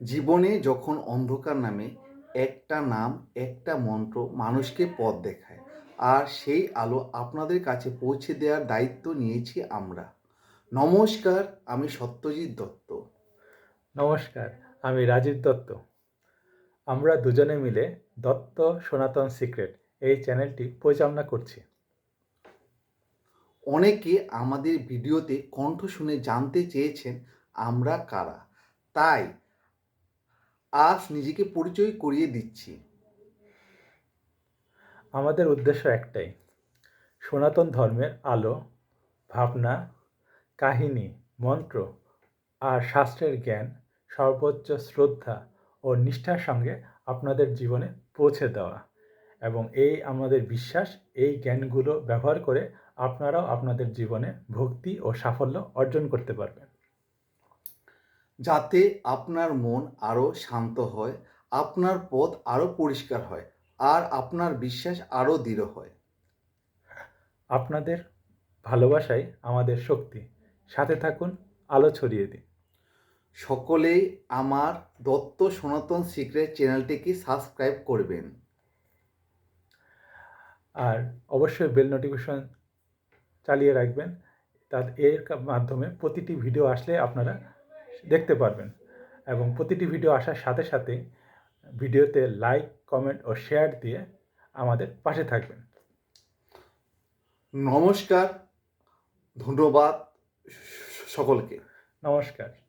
জীবনে যখন অন্ধকার নামে একটা নাম একটা মন্ত্র মানুষকে পথ দেখায় আর সেই আলো আপনাদের কাছে পৌঁছে দেওয়ার দায়িত্ব নিয়েছি আমরা। নমস্কার আমি সত্যজিৎ দত্ত। নমস্কার আমি রাজীব দত্ত। আমরা দুজনে মিলে দত্ত সনাতন সিক্রেট এই চ্যানেলটি পরিচালনা করছি। অনেকে আমাদের ভিডিওতে কণ্ঠ শুনে জানতে চেয়েছেন আমরা কারা? তাই আজ নিজেকে পরিচয় করিয়ে দিচ্ছি। আমাদের উদ্দেশ্য একটাই, সনাতন ধর্মের আলো, ভাবনা, কাহিনী, মন্ত্র আর শাস্ত্রের জ্ঞান সর্বোচ্চ শ্রদ্ধা ও নিষ্ঠার সঙ্গে আপনাদের জীবনে পৌঁছে দেওয়া এবং এই আমাদের বিশ্বাস, এই জ্ঞানগুলো ব্যবহার করে আপনারাও আপনাদের জীবনে ভক্তি ও সাফল্য অর্জন করতে পারবেন। যাতে আপনার মন আরও শান্ত হয় আপনার পথ আরও পরিষ্কার হয় আর আপনার বিশ্বাস আরও দৃঢ় হয়। আপনাদের ভালোবাসাই আমাদের শক্তি। সাথে থাকুন আলো ছড়িয়ে দিন। সকলেই আমার দত্ত সনাতন সিক্রেট চ্যানেলটিকে সাবস্ক্রাইব করবেন। আর অবশ্যই বেল নোটিফিকেশন চালিয়ে রাখবেন। তা এর মাধ্যমে প্রতিটি ভিডিও আসলে আপনারা দেখতে পারবেন। এবং প্রতিটি ভিডিও আসার সাথে সাথে ভিডিওতে লাইক কমেন্ট ও শেয়ার দিয়ে আমাদের পাশে থাকবেন। নমস্কার ধন্যবাদ সকলকে। নমস্কার।